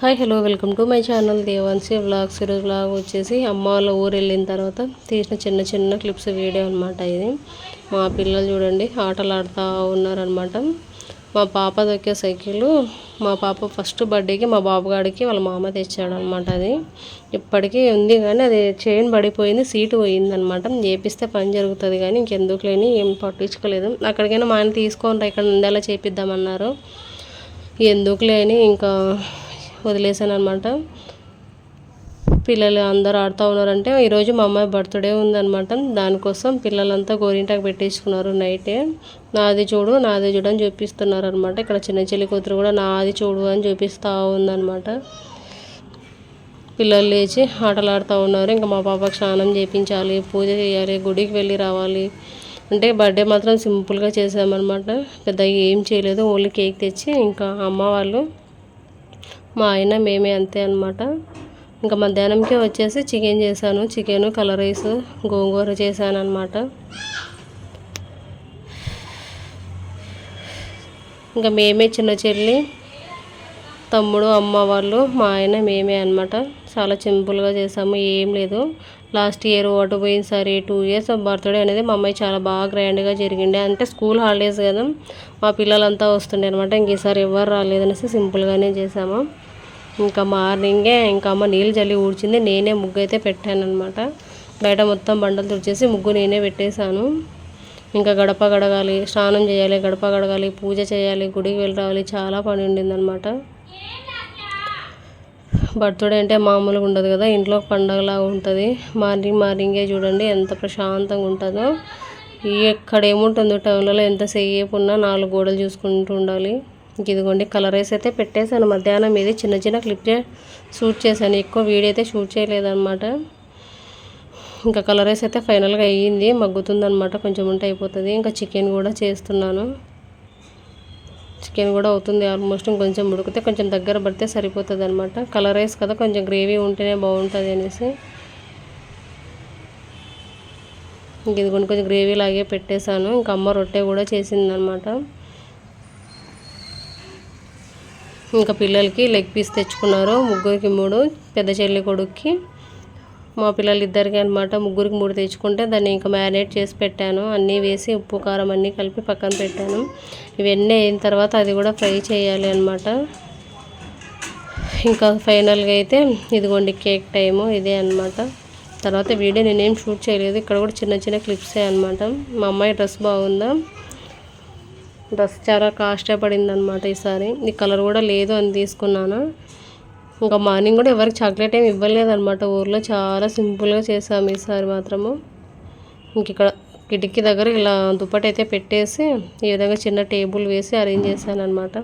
Hi hello welcome to my channel Devansi vlogs. ఈరోజు vlog వచ్చేసి అమ్మ వాళ్ళ ఊరు వెళ్ళిన తర్వాత తీసిన చిన్న చిన్న క్లిప్స్ వీడియో అనమాట ఇది. మా పిల్లలు చూడండి ఆటలు ఆడుతూ ఉన్నారనమాట మా పాప దొక్కే సైకిల్ మా పాప ఫస్ట్ బర్త్డేకి మా బాబుగాడికి వాళ్ళ మామ తెచ్చాడనమాట అది. ఇప్పటికీ ఉంది కానీ అది చైన్ పడిపోయింది సీటు పోయింది అనమాట చేపిస్తే పని జరుగుతుంది కానీ ఇంకెందుకు లేని ఏం పట్టించుకోలేదు. అక్కడికైనా మా ఆయన తీసుకొని ఇక్కడ ఉండేలా చేపిద్దామన్నారు. ఎందుకు లేని ఇంకా వదిలేసాను అనమాట పిల్లలు అందరూ ఆడుతూ ఉన్నారంటే ఈరోజు మా అమ్మాయి బర్త్డే ఉందనమాట దానికోసం పిల్లలంతా గోరింటాకు పెట్టించుకున్నారు నైటే. నాది చూడు నాది చూడు అని చూపిస్తున్నారు అనమాట ఇక్కడ చిన్న చెల్లి కూతురు కూడా నాది చూడు అని చూపిస్తూ ఉందనమాట పిల్లలు లేచి ఆటలు ఆడుతూ ఉన్నారు. ఇంకా మా పాపకు స్నానం చేయించాలి పూజ చేయాలి గుడికి వెళ్ళి రావాలి. అంటే బర్త్డే మాత్రం సింపుల్గా చేసామన్నమాట పెద్దగా ఏం చేయలేదు ఓన్లీ కేక్ తెచ్చి ఇంకా అమ్మ వాళ్ళు మా ఆయన మేమే అంతే అనమాట ఇంకా మధ్యాహ్నంకే వచ్చేసి చికెన్ చేశాను. చికెన్ కలర్ రైస్ గోంగూర చేశాను అనమాట ఇంకా మేమే చిన్న చెల్లి తమ్ముడు అమ్మ వాళ్ళు మా ఆయన మేమే అనమాట చాలా సింపుల్గా చేసాము ఏం లేదు. లాస్ట్ ఇయర్ ఓటు పోయినసారి టూ ఇయర్స్ బర్త్డే అనేది మా అమ్మాయి చాలా బాగా గ్రాండ్గా జరిగిండే. అంటే స్కూల్ హాలిడేస్ కదా మా పిల్లలంతా వస్తుండే అనమాట ఇంక ఈసారి ఎవరు రాలేదనేసి సింపుల్గానే చేసాము ఇంకా మార్నింగే ఇంకా అమ్మ నీళ్ళు జల్లి ఊడ్చింది. నేనే ముగ్గు అయితే పెట్టాను అనమాట బయట మొత్తం బండలు తుడిచేసి ముగ్గు నేనే పెట్టేశాను. ఇంకా గడప గడగాలి స్నానం చేయాలి గడప గడగాలి పూజ చేయాలి గుడికి వెళ్ళి రావాలి చాలా పని ఉండిందనమాట బర్త్డే అంటే మామూలుగా ఉండదు కదా ఇంట్లో పండగలాగా ఉంటుంది. మార్నింగ్ మార్నింగే చూడండి ఎంత ప్రశాంతంగా ఉంటుందో. ఎక్కడ ఏముంటుందో టౌన్లలో ఎంతసేపు ఉన్నా నాలుగు గోడలు చూసుకుంటూ ఉండాలి. ఇదిగోండి కలర్ రైస్ అయితే పెట్టేశాను. మధ్యాహ్నం ఇది చిన్న చిన్న క్లిప్ షూట్ చేశాను. ఎక్కువ వీడియో అయితే షూట్ చేయలేదన్నమాట. ఇంకా కలర్ వేసి అయితే ఫైనల్గా అయ్యింది. మగ్గుతుందనమాట కొంచెం ఉంటే అయిపోతుంది. ఇంకా చికెన్ కూడా చేస్తున్నాను. చికెన్ కూడా అవుతుంది ఆల్మోస్ట్. ఇంకొంచెం ఉడికితే కొంచెం దగ్గర పడితే సరిపోతుంది అనమాట కలర్ రైస్ కదా కొంచెం గ్రేవీ ఉంటేనే బాగుంటుంది అనేసి. ఇంక ఇదిగోండి కొంచెం గ్రేవీ లాగే పెట్టేశాను. ఇంకా అమ్మ రొట్టె కూడా చేసిందనమాట ఇంకా పిల్లలకి లెగ్ పీస్ తెచ్చుకున్నారు. ముగ్గురికి మూడు పెద్ద చెల్లి కొడుక్కి. మా పిల్లలు ఇద్దరికి అనమాట ముగ్గురికి మూడు తెచ్చుకుంటే దాన్ని ఇంకా మ్యారినేట్ చేసి పెట్టాను. అన్నీ వేసి ఉప్పు కారం అన్నీ కలిపి పక్కన పెట్టాను. ఇవన్నీ అయిన తర్వాత అది కూడా ఫ్రై చేయాలి అనమాట ఇంకా ఫైనల్గా అయితే ఇదిగోండి కేక్ టైము ఇదే అనమాట తర్వాత వీడియో నేనేం షూట్ చేయలేదు. ఇక్కడ కూడా చిన్న చిన్న క్లిప్సే అనమాట మా అమ్మాయి డ్రెస్ బాగుందా? డ్రెస్ చాలా కాస్టే పడింది అనమాట ఈసారి. ఈ కలర్ కూడా లేదు అని తీసుకున్నాను. ఇంకా మార్నింగ్ కూడా ఎవరికి చాక్లెట్ ఏమి ఇవ్వలేదన్నమాట. ఊర్లో చాలా సింపుల్గా చేసాము ఈసారి మాత్రము. ఇంక ఇక్కడ కిటికీ దగ్గర ఇలా దుప్పటి అయితే పెట్టేసి ఈ విధంగా చిన్న టేబుల్ వేసి అరేంజ్ చేశాను అనమాట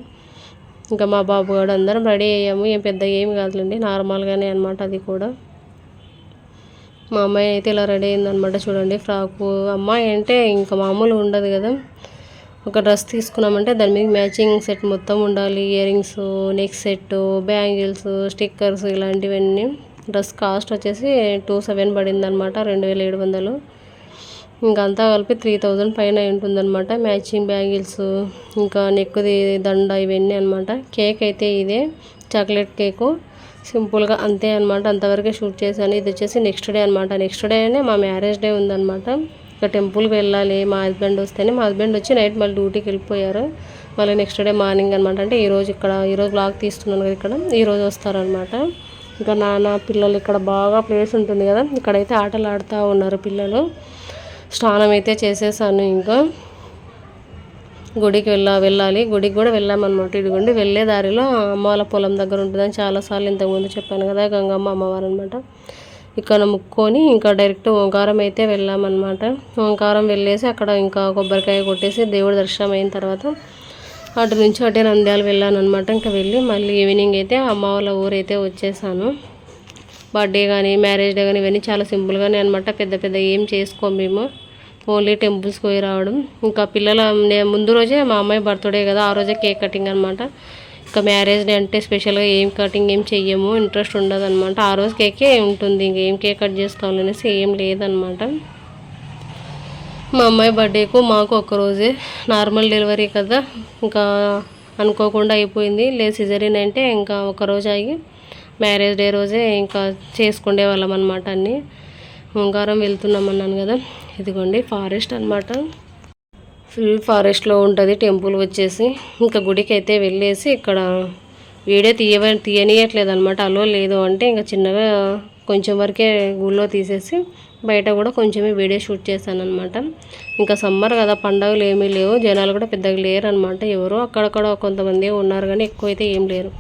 ఇంకా మా బాబు కూడా అందరం రెడీ అయ్యాము. ఏం పెద్ద ఏమి కాదులేండి నార్మల్గానే అనమాట అది కూడా. మా అమ్మాయి అయితే ఇలా రెడీ అయిందనమాట చూడండి ఫ్రాకు. అమ్మాయి అంటే ఇంకా మామూలు ఉండదు కదా. ఒక డ్రెస్ తీసుకున్నామంటే దాని మీద మ్యాచింగ్ సెట్ మొత్తం ఉండాలి. Earrings neck set bangles stickers ఇలాంటివన్నీ. డ్రెస్ కాస్ట్ వచ్చేసి టూ సెవెన్ పడింది అనమాట రెండు వేల ఏడు వందలు. ఇంకంతా కలిపి త్రీ థౌజండ్ పైన ఉంటుందన్నమాట. మ్యాచింగ్ బ్యాంగిల్స్ ఇంకా నెక్కుది దండ ఇవన్నీ అనమాట కేక్ అయితే ఇదే చాక్లెట్ కేకు. సింపుల్గా అంతే అనమాట అంతవరకే షూట్ చేశాను. ఇది వచ్చేసి నెక్స్ట్ డే అనమాట నెక్స్ట్ డేనే మా మ్యారేజ్ డే ఉందన్నమాట. ఇక టెంపుల్కి వెళ్ళాలి. మా హస్బెండ్ వస్తేనే మా హస్బెండ్ వచ్చి నైట్ మళ్ళీ డ్యూటీకి వెళ్ళిపోయారు. మళ్ళీ నెక్స్ట్ డే మార్నింగ్ అనమాట అంటే ఈరోజు ఇక్కడ ఈరోజు బ్లాగ్ తీస్తున్నాను కదా ఇక్కడ. ఈరోజు వస్తారనమాట ఇంకా నాన్న పిల్లలు ఇక్కడ బాగా ప్లేస్ ఉంటుంది కదా. ఇక్కడైతే ఆటలు ఆడుతూ ఉన్నారు పిల్లలు. స్నానం అయితే చేసేసాను ఇంకా. గుడికి వెళ్ళా వెళ్ళాలి. గుడికి కూడా వెళ్ళామన్నమాట. ఇదిగోండి వెళ్ళే దారిలో అమ్మ వాళ్ళ పొలం దగ్గర ఉంటుందని చాలాసార్లు ఇంతకుముందు చెప్పాను కదా గంగమ్మ అమ్మవారు అనమాట ఇక్కడ ముక్కొని ఇంకా డైరెక్ట్ ఓంకారం అయితే వెళ్ళామన్నమాట. ఓంకారం వెళ్ళేసి అక్కడ ఇంకా కొబ్బరికాయ కొట్టేసి దేవుడి దర్శనం అయిన తర్వాత అటు నుంచి అటే నంద్యాల వెళ్ళాను అనమాట ఇంకా వెళ్ళి మళ్ళీ ఈవినింగ్ అయితే అమ్మ వాళ్ళ ఊరైతే వచ్చేసాను. బర్త్డే కానీ మ్యారేజ్ డే కానీ ఇవన్నీ చాలా సింపుల్గానే అనమాట పెద్ద పెద్ద ఏం చేసుకోము మేము. ఓన్లీ టెంపుల్స్కి పోయి రావడం. ఇంకా పిల్లల ముందు రోజే మా అమ్మాయి బర్త్డే కదా ఆ రోజే కేక్ కటింగ్ అనమాట ఇంకా మ్యారేజ్ డే అంటే స్పెషల్గా ఏం కటింగ్ ఏం చెయ్యము ఇంట్రెస్ట్ ఉండదు అనమాట ఆ రోజు కేకే ఉంటుంది ఇంకేం కేక్ కట్ చేసుకోవాలనేసి ఏం లేదనమాట మా అమ్మాయి బర్త్డేకు మాకు ఒక్కరోజే నార్మల్ డెలివరీ కదా ఇంకా అనుకోకుండా అయిపోయింది. లేదు సిజరీన్ అంటే ఇంకా ఒక రోజు ఆగి మ్యారేజ్ డే రోజే ఇంకా చేసుకునే వాళ్ళం అనమాట అన్నీ. ఉంగారం వెళ్తున్నాం అన్నాను కదా ఇదిగోండి ఫారెస్ట్ అనమాట ఫుల్ ఫారెస్ట్లో ఉంటుంది టెంపుల్ వచ్చేసి. ఇంకా గుడికి అయితే వెళ్ళేసి ఇక్కడ వీడియో తీయవ తీయనీయట్లేదు అనమాట అలో లేదు అంటే ఇంకా చిన్నగా కొంచెం వరకే గుళ్ళో తీసేసి బయట కూడా కొంచెమే వీడియో షూట్ చేశాను అనమాట ఇంకా సమ్మర్ కదా పండగలు ఏమీ లేవు. జనాలు కూడా పెద్దగా లేరు అనమాట ఎవరో. అక్కడక్కడ కొంతమంది ఉన్నారు కానీ ఎక్కువ అయితే ఏం లేరు.